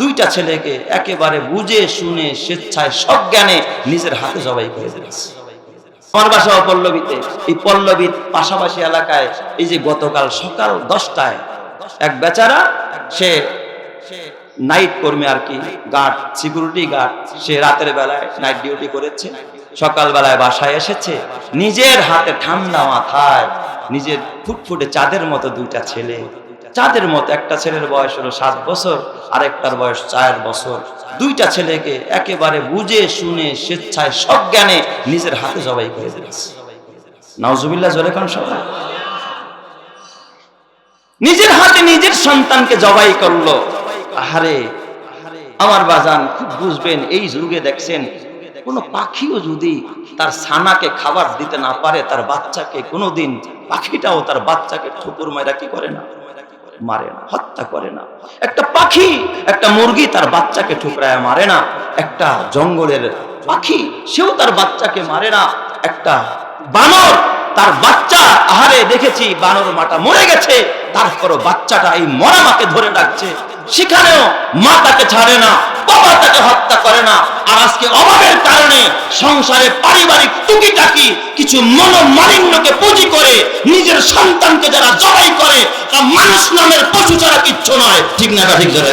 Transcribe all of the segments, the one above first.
দুইটা ছেলেকে একেবারে বুঝে, শুনে, স্বেচ্ছায় সব জ্ঞানে নিজের হাতে জবাই করে দিয়েছে আমার বাসা পল্লবীতে এই পল্লবীর পাশাপাশি এলাকায় এই যে গতকাল সকাল দশটায় এক বেচারা, সে নাইট কর্মী আর কি, গার্ড, সিকিউরিটি গার্ড, সে রাতের বেলায় নাইট ডিউটি করেছে, সকালবেলায় বাসায় এসেছে। নিজের হাতে ঠান্ডা মাথায়, নিজের ফুটফুটে চাঁদের মতো দুইটা ছেলে চাঁদের মতো, একটা ছেলের বয়স হলো সাত বছর আর একটার বয়স চার বছর। দুইটা ছেলেকে একেবারে বুঝে, শুনে, স্বেচ্ছায়, সজ্ঞানে নিজের হাতে জবাই করে দিয়েছে। নাউজুবিল্লাহ, জোরে খান সবাই? নিজের হাতে নিজের সন্তানকে জবাই করল। আহারে, আমার বাজান খুব বুঝবেন, এই যুগে দেখছেন, কোন পাখিও যদি তার ছানাকে খাবার দিতে না পারে, তার বাচ্চাকে কোনোদিন পাখিটাও তার বাচ্চাকে ঠুকুর মারা কি করে না? মারে না, হত্যা করে না। একটা পাখি একটা মুরগি তার বাচ্চাকে ঠুকরায় মারে না। একটা জঙ্গলের পাখি, সেও তার বাচ্চাকে মারে না। একটা বানর, তার বাচ্চা, আহারে দেখেছি বানর মাটা মরে গেছে। তারপরও বাচ্চাটা এই মরা মাকে ধরে ডাকছে সেখানেও মা তাকে ছাড়ে না। বাবা তাকে হত্যা করে না। আর আজকে অভাবের কারণে সংসারে পারিবারিক টুকিটাকি কিছু মনোমালিন্যকে পুঁজি করে নিজের সন্তানকে যারা জবাই করে তা মানুষ নামের পশু ছাড়া কিচ্ছু নয়। ঠিক না ঠিক জোরে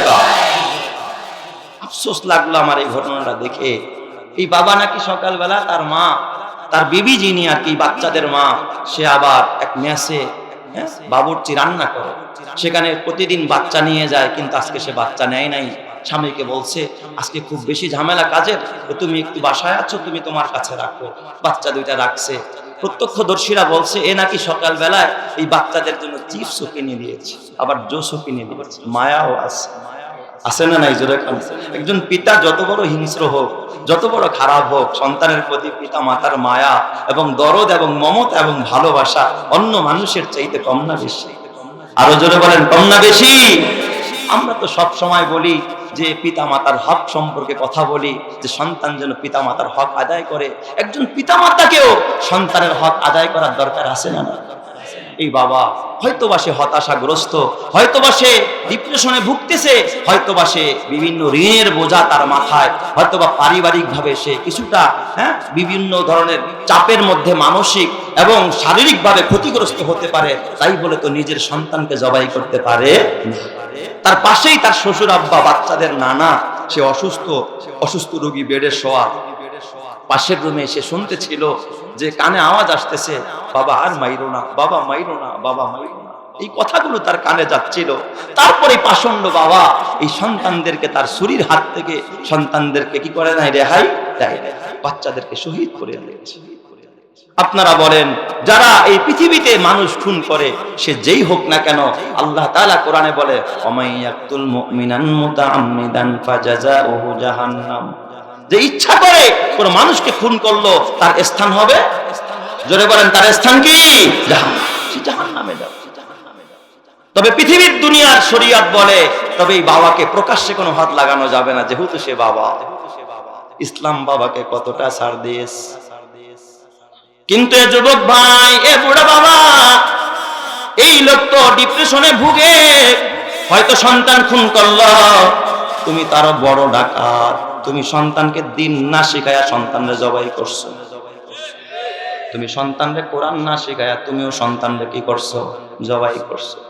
আফসোস লাগল আমার এই ঘটনাটা দেখে। এই বাবা নাকি সকালবেলা তার মা তার বিবি যিনি আর কি বাচ্চাদের মা সে আবার এক হ্যাঁ, বাবুর্চি রান্না করে। সেখানে প্রতিদিন বাচ্চা নিয়ে যায় কিন্তু আজকে সে বাচ্চা নেয় নাই। স্বামীকে বলছে, আজকে খুব বেশি ঝামেলা কাজের তুমি একটু বাসায় আছো, তুমি তোমার কাছে রাখো। বাচ্চা দুইটা রাখছে। প্রত্যক্ষদর্শীরা বলছে, এ নাকি সকালবেলায় এই বাচ্চাদের জন্য চিপসও কিনে দিয়েছে, আবার জোসও কিনে দিয়েছে। মায়াও আছে। আছে না নাই জোরে একজন পিতা যত বড় হিংস্র হোক, যত বড় খারাপ হোক, সন্তানের প্রতি পিতা মাতার মায়া এবং দরদ এবং মমতা এবং ভালোবাসা অন্য মানুষের চাইতে কম না বেশি। আরও জোরে বলেন, কম না বেশি? আমরা তো সব সময় বলি যে পিতা মাতার হক সম্পর্কে কথা বলি, যে সন্তান যেন পিতা মাতার হক আদায় করে, একজন পিতা মাতাকেও সন্তানের হক আদায় করার দরকার আছে না এই বাবা, হয়তোবা সে হতাশাগ্রস্ত, হয়তোবা সে ডিপ্রেশনে ভুগতেছে, হয়তোবা সে বিভিন্ন ঋণের বোঝা তার মাথায়, হয়তোবা পারিবারিকভাবে সে কিছুটা হ্যাঁ বিভিন্ন ধরনের চাপের মধ্যে মানসিক এবং শারীরিকভাবে ক্ষতিগ্রস্ত হতে পারে, তাই বলে তো নিজের সন্তানকে জবাই করতে পারে। তার পাশেই তার শ্বশুর, আব্বা, বাচ্চাদের নানা, সে অসুস্থ অসুস্থ রোগী বেডে শোয়া। পাশের রুমে এসে শুনতেছিল যে কানে আওয়াজ আসতেছে, বাবা, আর মাইরো না, বাবা, মাইরো না, বাবা, মাইরো না। এই কথাগুলো তার কানে যাচ্ছিল। তারপরে পাষণ্ড বাবা এই সন্তানদেরকে, তার শরীর হাত থেকে সন্তানদেরকে কি করে নাই রেহাই? দেয়। বাচ্চাদেরকে শহীদ করে দিয়েছে। আপনারা বলেন, যারা এই পৃথিবীতে মানুষ খুন করে, সে যেই হোক না কেন, আল্লাহ তাআলা কোরআনে বলে যে ইচ্ছা করে কোন মানুষকে খুন করল, তার স্থান হবে, জোরে বলেন, তার স্থান কি? তবে পৃথিবীর দুনিয়ার শরীয়ত বলে, তবে এই বাবাকে প্রকাশ্যে কোনো হাত লাগানো যাবে না, যেহেতু সে বাবা। ইসলাম বাবাকে কতটা ছাড় দিয়েছে? কিন্তু এ যুবক ভাই, এ বুড়া বাবা, এই লোক তো ডিপ্রেশনে ভুগে। হয়তো সন্তান খুন করল। তুমি তারও বড় ডাকাত। তুমি সন্তানকে দিন না শিখায়া সন্তানরে জবাই করছ। তুমি সন্তানরে কোরআন না শিখায়া তুমিও সন্তানরে কি করছ? জবাই করছ।